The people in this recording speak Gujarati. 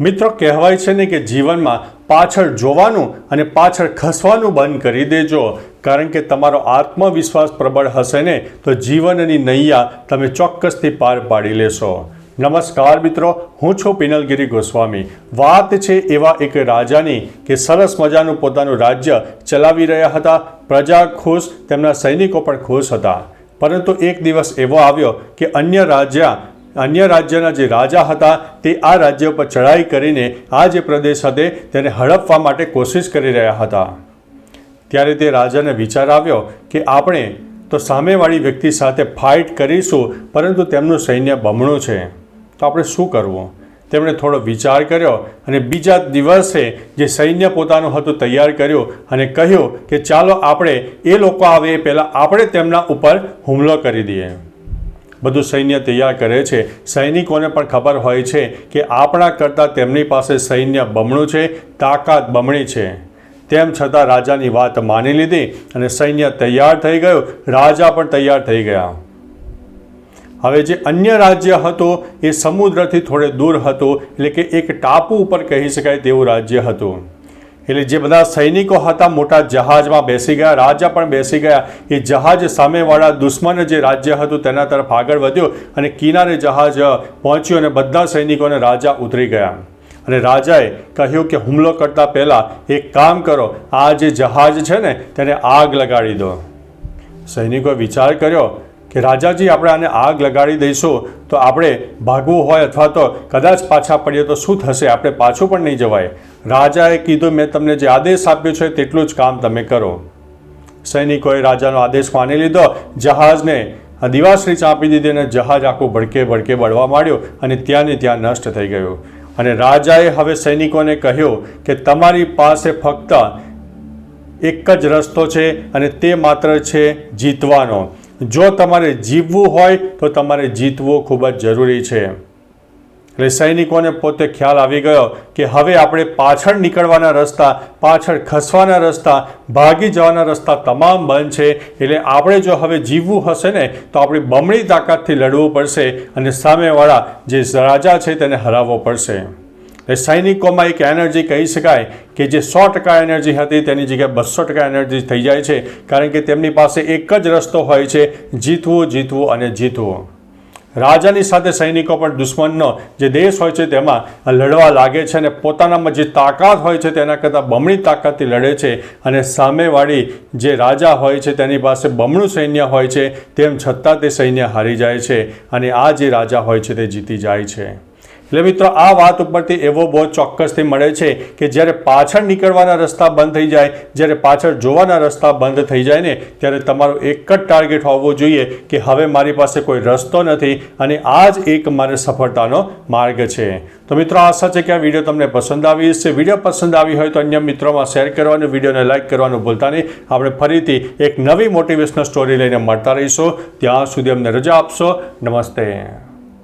મિત્રો, કહેવાય છે ને કે જીવનમાં પાછળ જોવાનું અને પાછળ ખસવાનું બંધ કરી દેજો. કારણ કે તમારો આત્મવિશ્વાસ પ્રબળ હશે ને, તો જીવનની નૈયા તમે ચોક્કસથી પાર પાડી લેશો. નમસ્કાર મિત્રો, હું છું પિનલગીરી ગોસ્વામી. વાત છે એવા એક રાજાની કે સરસ મજાનું પોતાનું રાજ્ય ચલાવી રહ્યા હતા. પ્રજા ખુશ, તેમના સૈનિકો પણ ખુશ હતા. પરંતુ એક દિવસ એવો આવ્યો કે અન્ય રાજ્ય અન્ય રાજ્યના જે રાજા હતા, તે આ રાજ્ય પર ચડાઈ કરીને આ જે પ્રદેશ હતો, તેને હડપવા માટે કોશિશ કરી રહ્યા હતા. ત્યારે તે રાજાને વિચાર આવ્યો કે આપણે તો સામેવાળી વ્યક્તિ સાથે ફાઇટ કરીશું, પરંતુ તેમનું સૈન્ય બમણું છે. તો આપણે શું કરવું? તેમણે થોડો વિચાર કર્યો અને બીજા દિવસે જે સૈન્ય પોતાનું હતું તૈયાર કર્યું અને કહ્યું કે ચાલો આપણે એ લોકો આવે, એ પહેલાં આપણે તેમના ઉપર હુમલો કરી દઈએ. બધું સૈન્ય તૈયાર કરે છે. સૈનિકોને પણ ખબર હોય છે કે આપણા કરતાં તેમની પાસે સૈન્ય બમણું છે, તાકાત બમણી છે. તેમ છતાં રાજાની વાત માની લીધી અને સૈન્ય તૈયાર થઈ ગયું. રાજા પણ તૈયાર થઈ ગયા. હવે જે અન્ય રાજ્ય હતું એ સમુદ્રથી થોડે દૂર હતું, એટલે કે એક ટાપુ ઉપર કહી શકાય તેવું રાજ્ય હતું. એટલે જે બધા સૈનિકો હતા, મોટા જહાજમાં બેસી ગયા, રાજા પણ બેસી ગયા. એ જહાજ સામેવાળા દુશ્મન જે રાજ્ય હતું, તેના તરફ આગળ વધ્યો અને કિનારે જહાજ પહોંચ્યું અને બધા સૈનિકોને રાજા ઉતરી ગયા. અને રાજાએ કહ્યું કે, હુમલો કરતાં પહેલાં એક કામ કરો, આ જે જહાજ છે ને, તેને આગ લગાડી દો. સૈનિકોએ વિચાર કર્યો કે, રાજાજી, આપણે આને આગ લગાડી દઈશું તો આપણે ભાગવું હોય અથવા તો કદાચ પાછા પડીએ તો શું થશે? આપણે પાછું પણ નહીં જવાય. રાજાએ કીધું, મેં તમને જે આદેશ આપ્યો છે તેટલું જ કામ તમે કરો. સૈનિકોએ રાજાનો આદેશ માની લીધો, જહાજને દિવાશ્રી ચાંપી દીધી અને જહાજ આખું ભડકે ભડકે બળવા માંડ્યો અને ત્યાં ને ત્યાં નષ્ટ થઈ ગયું. અને રાજાએ હવે સૈનિકોને કહ્યું કે, તમારી પાસે ફક્ત એક જ રસ્તો છે અને તે માત્ર છે જીતવાનો. જો તમારે જીવવું હોય તો તમારે જીતવું ખૂબ જ જરૂરી છે. એટલે સૈનિકોને પોતે ખ્યાલ આવી ગયો કે હવે આપણે પાછળ નીકળવાના રસ્તા, પાછળ ખસવાના રસ્તા, ભાગી જવાના રસ્તા તમામ બંધ છે. એટલે આપણે જો હવે જીવવું હશે ને, તો આપણી બમણી તાકાતથી લડવું પડશે અને સામેવાળા જે રાજા છે તેને હરાવવો પડશે. એ સૈનિકોમાં એક એનર્જી કહી શકાય કે જે સો ટકા એનર્જી હતી, તેની જગ્યાએ બસો ટકા એનર્જી થઈ જાય છે. કારણ કે તેમની પાસે એક જ રસ્તો હોય છે, જીતવું જીતવું અને જીતવું. રાજાની સાથે સૈનિકો પણ દુશ્મનનો જે દેશ હોય છે તેમાં લડવા લાગે છે અને પોતાનામાં જે તાકાત હોય છે તેના કરતાં બમણી તાકાતથી લડે છે અને સામેવાળી જે રાજા હોય છે તેની પાસે બમણું સૈન્ય હોય છે તેમ છતાં તે સૈન્ય હારી જાય છે અને આ જે રાજા હોય છે તે જીતી જાય છે. એટલે મિત્રો, આ વાત ઉપરથી એવો બહુ ચોક્કસથી મળે છે કે જ્યારે પાછળ નીકળવાના રસ્તા બંધ થઈ જાય, જ્યારે પાછળ જોવાના રસ્તા બંધ થઈ જાય ને, ત્યારે તમારો એક જ ટાર્ગેટ હોવો જોઈએ કે હવે મારી પાસે કોઈ રસ્તો નથી અને આ જ એક મારે સફળતાનો માર્ગ છે. તો મિત્રો, આશા છે કે આ વીડિયો તમને પસંદ આવી હશે. વીડિયો પસંદ આવી હોય તો અન્ય મિત્રોમાં શેર કરવાનું વિડીયોને લાઇક કરવાનું ભૂલતા નહીં. આપણે ફરીથી એક નવી મોટિવેશનલ સ્ટોરી લઈને મળતા રહીશું. ત્યાં સુધી અમને રજા આપશો. નમસ્તે.